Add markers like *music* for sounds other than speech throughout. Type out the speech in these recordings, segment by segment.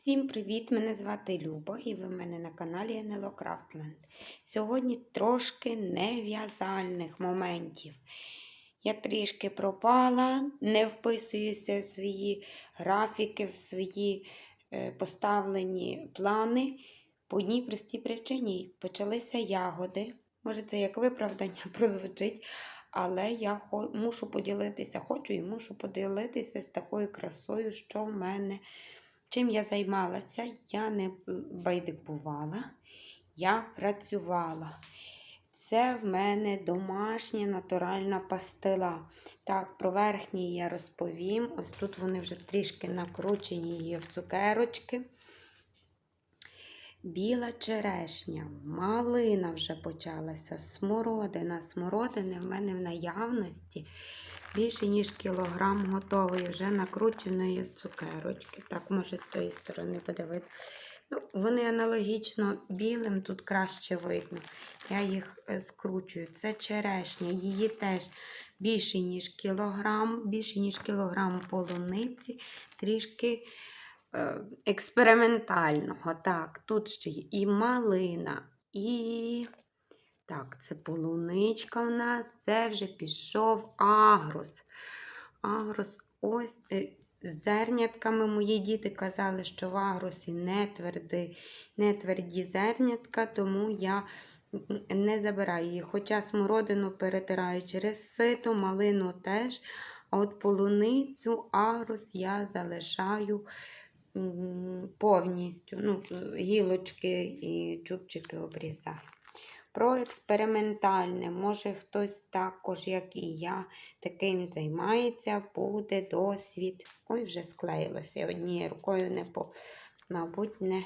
Всім привіт! Мене звати Люба і ви в мене на каналі НЛО Крафтленд. Сьогодні трошки нев'язальних моментів. Я трішки пропала, не вписуюся в свої графіки, в свої е, поставлені плани. По одній простій причині почалися ягоди. Може, це як виправдання *laughs* прозвучить, але я мушу поділитися, хочу і мушу поділитися з такою красою, що в мене. Чим я займалася? Я не байдикувала, я працювала. Це в мене домашня натуральна пастила. Так, про верхній я розповім. Ось тут вони вже трішки накручені є в цукерочки. Біла черешня, малина вже почалася, смородина. Смородини в мене в наявності більше, ніж кілограм готової, вже накрученої в цукерочки. Так, може, з тої сторони видно. Ну, вони аналогічно білим, тут краще видно. Я їх е, скручую. Це черешня, її теж більше, ніж кілограм, більше, ніж кілограм полуниці, трішки е, експериментального. Так, тут ще є і малина, і. Так, це полуничка в нас, це вже пішов агрос. Агрос ось е, з зернятками мої діти казали, що в агросі не, тверди, не тверді зернятка, тому я не забираю їх. Хоча смородину перетираю через сито, малину теж. А от полуницю, агрос я залишаю повністю. Ну, гілочки і чубчики обрізаю. Про експериментальне, може хтось також, як і я, таким займається, буде досвід. Ой, вже склеїлося. Я однією рукою не по, мабуть, не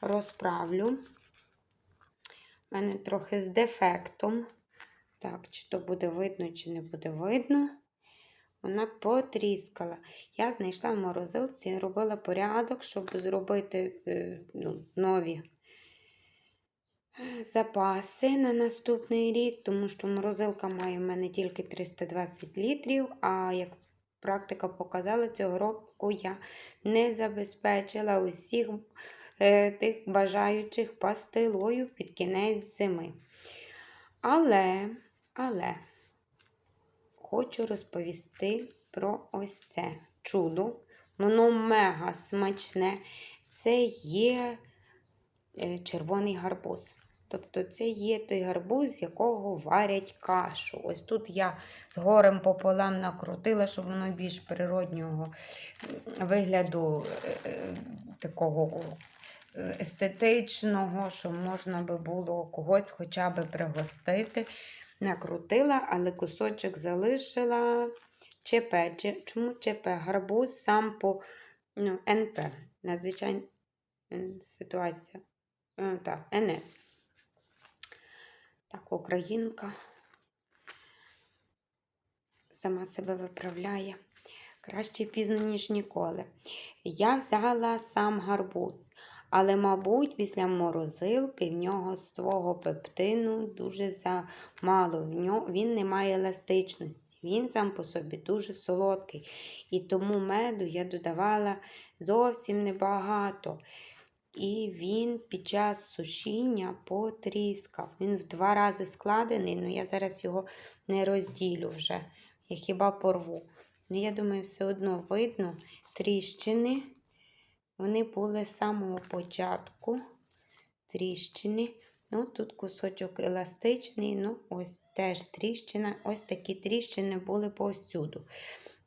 розправлю. У мене трохи з дефектом. Так, чи то буде видно, чи не буде видно. Вона потріскала. Я знайшла в морозилці, робила порядок, щоб зробити е, ну, нові запаси на наступний рік, тому що морозилка має в мене тільки 320 літрів, а як практика показала, цього року я не забезпечила усіх е, тих бажаючих пастилою під кінець зими. Але, але хочу розповісти про ось це чудо. Воно мега смачне. Це є е, червоний гарбуз. Тобто це є той гарбуз, з якого варять кашу. Ось тут я з горем пополам накрутила, щоб воно більш природнього вигляду е, е, такого естетичного, що можна би було когось хоча б пригостити. Накрутила, але кусочок залишила ЧП. Чому ЧП? Гарбуз сам по ну, НП. Надзвичайна ситуація. Е, Так, НС. Так, українка сама себе виправляє. Краще пізно, ніж ніколи. Я взяла сам гарбуз, але, мабуть, після морозилки в нього свого пептину дуже замало. В нього, він не має еластичності. Він сам по собі дуже солодкий. І тому меду я додавала зовсім небагато. І він під час сушіння потріскав. Він в два рази складений, але я зараз його не розділю вже. Я хіба порву. Ну, я думаю, все одно видно тріщини. Вони були з самого початку. Тріщини. Ну, тут кусочок еластичний, ну, ось теж тріщина. Ось такі тріщини були повсюду.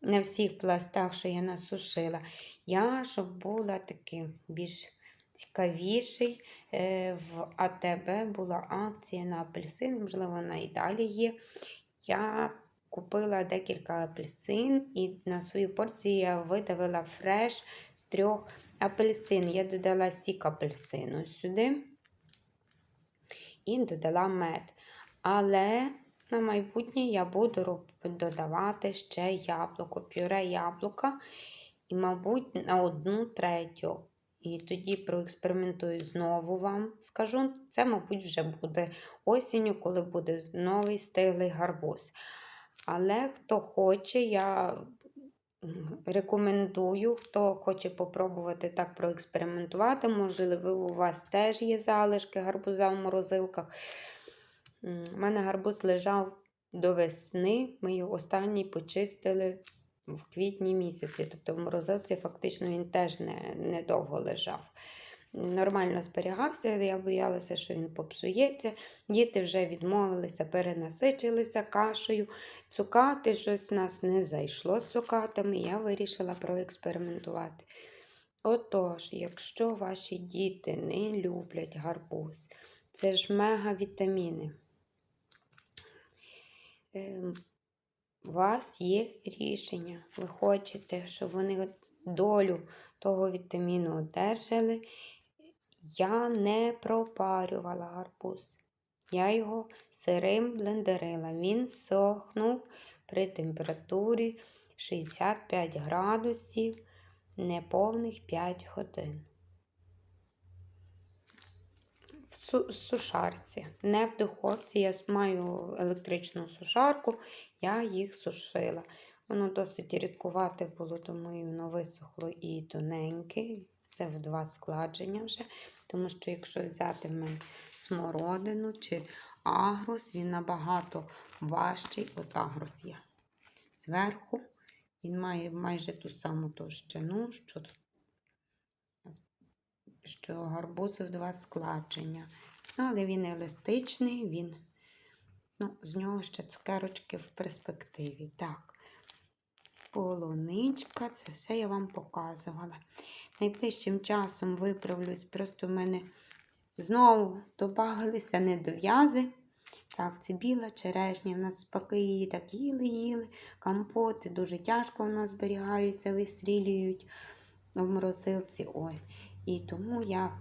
На всіх пластах, що я насушила. Я, щоб була таким більш цікавіший. Е, В АТБ була акція на апельсини, можливо, вона і далі є. Я купила декілька апельсин і на свою порцію я видавила фреш з трьох апельсин. Я додала сік апельсину сюди і додала мед. Але на майбутнє я буду додавати ще яблуко, пюре яблука, і, мабуть, на одну третю. І тоді проекспериментую знову вам. Скажу, це, мабуть, вже буде осінню, коли буде новий стиглий гарбуз. Але хто хоче, я Рекомендую, хто хоче попробувати так проекспериментувати. Можливо, у вас теж є залишки гарбуза в морозилках. У мене гарбуз лежав до весни. Ми його останній почистили в квітні місяці. Тобто в морозилці фактично він теж не, недовго лежав. Нормально зберігався, я боялася, що він попсується. Діти вже відмовилися, перенасичилися кашею. Цукати щось в нас не зайшло з цукатами, я вирішила проекспериментувати. Отож, якщо ваші діти не люблять гарбуз, це ж мегавітаміни. У вас є рішення. Ви хочете, щоб вони долю того вітаміну одержали. Я не пропарювала гарбуз. Я його сирим блендерила. Він сохнув при температурі 65 градусів неповних 5 годин. В сушарці, не в духовці. Я маю електричну сушарку, я їх сушила. Воно досить рідкувате було, тому і воно висохло і тоненьке. Це в два складження вже. Тому що якщо взяти в мене смородину чи агрос, він набагато важчий. От агрос є. Зверху він має майже ту саму товщину, що, що гарбуз в два складження. Ну, але він еластичний, він, ну, з нього ще цукерочки в перспективі. Так, полуничка, це все я вам показувала. Найближчим часом виправлюсь, просто в мене знову добавилися недов'язи. Так, це біла черешня. В нас спаки її так їли-їли. Компоти дуже тяжко в нас зберігаються, вистрілюють в морозилці. Ой. І тому я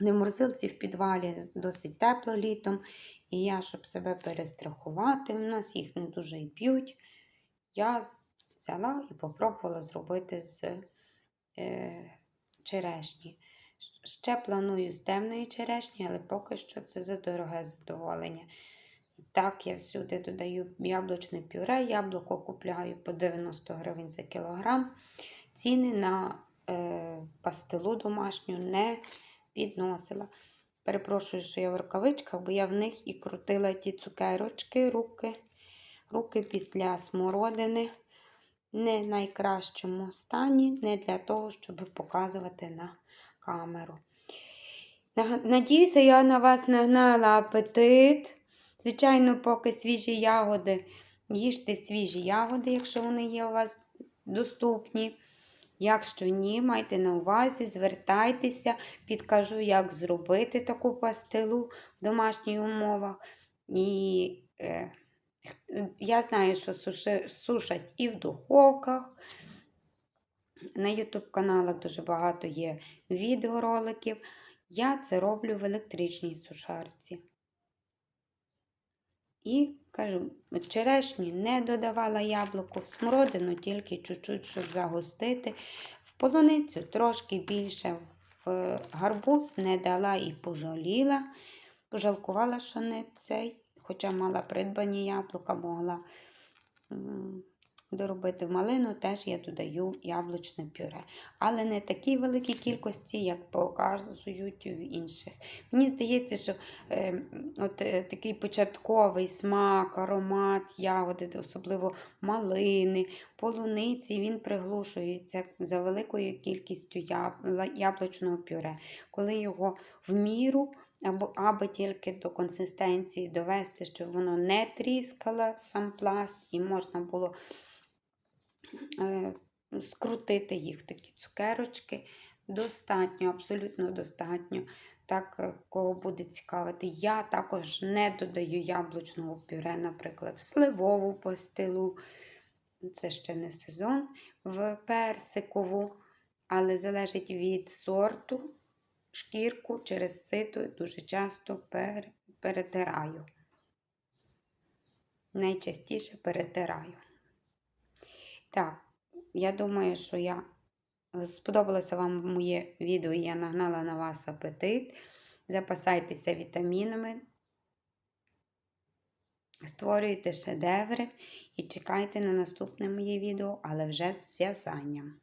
не в морозилці в підвалі досить тепло літом. І я, щоб себе перестрахувати, в нас їх не дуже і п'ють. Я взяла і попробувала зробити з е, черешні. Ще планую з темної черешні, але поки що це за дороге задоволення. І так, я всюди додаю яблучне пюре, яблуко купляю по 90 гривень за кілограм. Ціни на е, пастилу домашню не підносила. Перепрошую, що я в рукавичках, бо я в них і крутила ті цукерочки, руки. Руки після смородини не в найкращому стані, не для того, щоб показувати на камеру. Надіюся, я на вас нагнала апетит. Звичайно, поки свіжі ягоди, їжте свіжі ягоди, якщо вони є у вас доступні. Якщо ні, майте на увазі, звертайтеся, підкажу, як зробити таку пастилу в домашніх умовах. І е, я знаю, що суши, сушать і в духовках. На YouTube каналах дуже багато є відеороликів. Я це роблю в електричній сушарці. І кажу, от черешні не додавала яблуко, в смородину тільки чуть-чуть, щоб загустити. В полуницю трошки більше, в гарбуз не дала і пожаліла. Пожалкувала, що не цей, хоча мала придбані яблука, могла доробити в малину, теж я додаю яблучне пюре. Але не такій великій кількості, як показують в інших. Мені здається, що е, от е, такий початковий смак, аромат ягоди, особливо малини, полуниці, він приглушується за великою кількістю яб- яблучного пюре. Коли його в міру або, аби тільки до консистенції довести, щоб воно не тріскало сам пласт, і можна було скрутити їх в такі цукерочки. Достатньо, абсолютно достатньо. Так, е, кого буде цікавити. Я також не додаю яблучного пюре, наприклад, в сливову пастилу. Це ще не сезон, в персикову, але залежить від сорту, шкірку через сито дуже часто пер- перетираю. Найчастіше перетираю. Так, я думаю, що я сподобалося вам моє відео, і я нагнала на вас апетит. Запасайтеся вітамінами. Створюйте шедеври і чекайте на наступне моє відео, але вже з в'язанням.